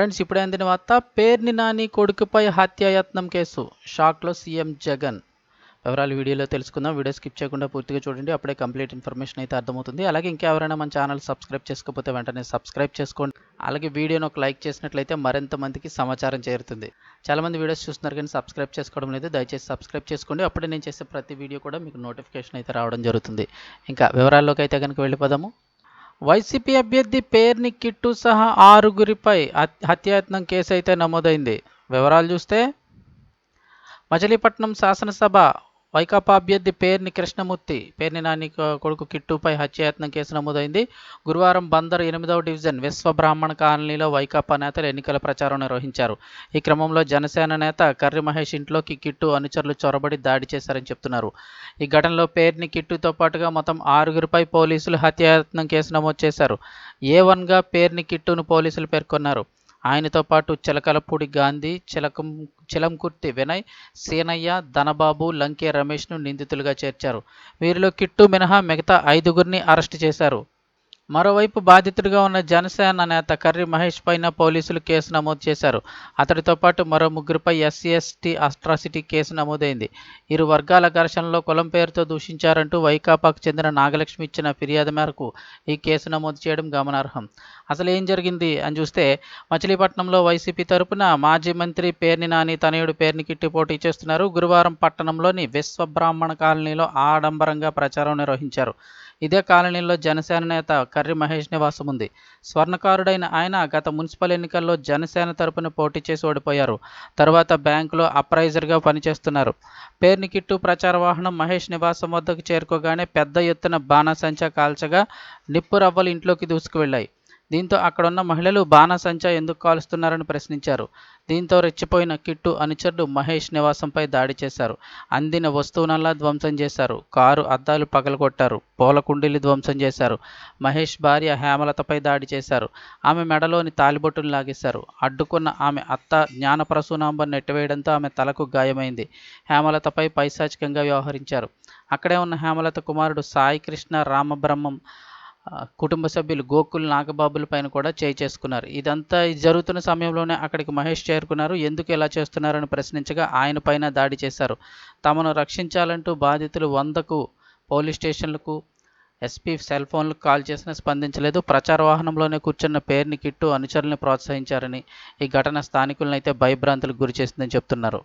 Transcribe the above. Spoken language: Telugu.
ఫ్రెండ్స్ ఇప్పుడే అందిన వార్త పేర్ని నాని కొడుకుపై హత్యాయత్నం కేసు. షాక్లో సీఎం జగన్. వివరాలు వీడియోలో తెలుసుకుందాం. వీడియో స్కిప్ చేయకుండా పూర్తిగా చూడండి. అప్పుడే కంప్లీట్ ఇన్ఫర్మేషన్ అయితే అర్థమవుతుంది. అలాగే ఇంకెవరైనా మన ఛానల్ సబ్స్క్రైబ్ చేసుకోకపోతే వెంటనే సబ్స్క్రైబ్ చేసుకోండి. అలాగే వీడియోని ఒక లైక్ చేసినట్లయితే మరింత మందికి సమాచారం చేరుతుంది. చాలామంది వీడియోస్ చూస్తున్నారు కానీ సబ్స్క్రైబ్ చేసుకోవడం లేదు. దయచేసి సబ్స్క్రైబ్ చేసుకోండి. అప్పుడే నేను చేసే ప్రతి వీడియో కూడా మీకు నోటిఫికేషన్ అయితే రావడం జరుగుతుంది. ఇంకా వివరాల్లోకి అయితే కనుక వెళ్ళిపోదాము. వైసీపీ అభ్యర్థి పేర్ని కిట్టు సహా ఆరుగురిపై హత్యాయత్నం కేసు అయితే నమోదైంది. వివరాలు చూస్తే మచిలీపట్నం శాసనసభ వైకాపా అభ్యర్థి పేర్ని కృష్ణమూర్తి పేర్ని నాని కొడుకు కిట్టుపై హత్యాయత్నం కేసు నమోదైంది. గురువారం బందర్ ఎనిమిదవ డివిజన్ విశ్వ బ్రాహ్మణ కాలనీలో వైకాపా నేతలు ఎన్నికల ప్రచారం నిర్వహించారు. ఈ క్రమంలో జనసేన నేత కర్రి మహేష్ ఇంట్లోకి కిట్టు అనుచరులు చొరబడి దాడి చేశారని చెప్తున్నారు. ఈ ఘటనలో పేర్ని కిట్టుతో పాటుగా మొత్తం ఆరుగురిపై పోలీసులు హత్యాయత్నం కేసు నమోదు చేశారు. ఏ వన్గా పేర్ని కిట్టును పోలీసులు పేర్కొన్నారు. ఆయనతో పాటు చిలకలపూడి గాంధీ చిలకం చిలంకుర్తి వినయ్ సీనయ్య ధనబాబు లంకే రమేష్ను నిందితులుగా చేర్చారు. వీరిలో కిట్టు మినహా మిగతా ఐదుగురిని అరెస్టు చేశారు. మరోవైపు బాధితుడిగా ఉన్న జనసేన నేత కర్రి మహేష్ పైన పోలీసులు కేసు నమోదు చేశారు. అతడితో పాటు మరో ముగ్గురిపై ఎస్సీ ఎస్టీ అట్రాసిటీ కేసు నమోదైంది. ఇరు వర్గాల ఘర్షణలో కులం పేరుతో దూషించారంటూ వైకాపాకు చెందిన నాగలక్ష్మి ఇచ్చిన ఫిర్యాదు మేరకు ఈ కేసు నమోదు చేయడం గమనార్హం. అసలు ఏం జరిగింది అని చూస్తే మచిలీపట్నంలో వైసీపీ తరపున మాజీ మంత్రి పేర్ని నాని తనయుడు పేర్ని కిట్టి పోటీ చేస్తున్నారు. గురువారం పట్టణంలోని విశ్వబ్రాహ్మణ కాలనీలో ఆడంబరంగా ప్రచారం నిర్వహించారు. ఇదే కాలనీలో జనసేన నేత కర్రి మహేష్ నివాసం ఉంది. స్వర్ణకారుడైన ఆయన గత మున్సిపల్ ఎన్నికల్లో జనసేన తరపున పోటీ చేసి ఓడిపోయారు. తర్వాత బ్యాంకులో అప్రైజర్గా పనిచేస్తున్నారు. పేర్ని కిట్టు ప్రచార వాహనం మహేష్ నివాసం వద్దకు చేరుకోగానే పెద్ద ఎత్తున బాణాసంచా కాల్చగా నిప్పు రవ్వలు ఇంట్లోకి దూసుకువెళ్ళాయి. దీంతో అక్కడున్న మహిళలు బాణాసంచా ఎందుకు కాలుస్తున్నారని ప్రశ్నించారు. దీంతో రెచ్చిపోయిన కిట్టు అనుచరుడు మహేష్ నివాసంపై దాడి చేశారు. అందిన వస్తువునల్లా ధ్వంసం చేశారు. కారు అద్దాలు పగలగొట్టారు. పూల కుండీలు ధ్వంసం చేశారు. మహేష్ భార్య హేమలతపై దాడి చేశారు. ఆమె మెడలోని తాలిబొట్టును లాగేశారు. అడ్డుకున్న ఆమె అత్త జ్ఞానప్రసూనాంబ నెట్టివేయడంతో ఆమె తలకు గాయమైంది. హేమలతపై పైశాచికంగా వ్యవహరించారు. అక్కడే ఉన్న హేమలత కుమారుడు సాయి కృష్ణ రామబ్రహ్మం కుటుంబ సభ్యులు గోకుల్ నాగబాబుల పైన కూడా చేయి చేసుకున్నారు. ఇదంతా ఇది జరుగుతున్న సమయంలోనే అక్కడికి మహేష్ చేరుకున్నారు. ఎందుకు ఇలా చేస్తున్నారని ప్రశ్నించగా ఆయన పైన దాడి చేశారు. తమను రక్షించాలంటూ బాధితులు వందకు పోలీస్ స్టేషన్లకు ఎస్పీ సెల్ ఫోన్లకు కాల్ చేసినా స్పందించలేదు. ప్రచార వాహనంలోనే కూర్చున్న పేరుని కిట్టు అనుచరులను ప్రోత్సహించారని ఈ ఘటన స్థానికులను అయితే భయభ్రాంతులకు గురి చేసిందని చెప్తున్నారు.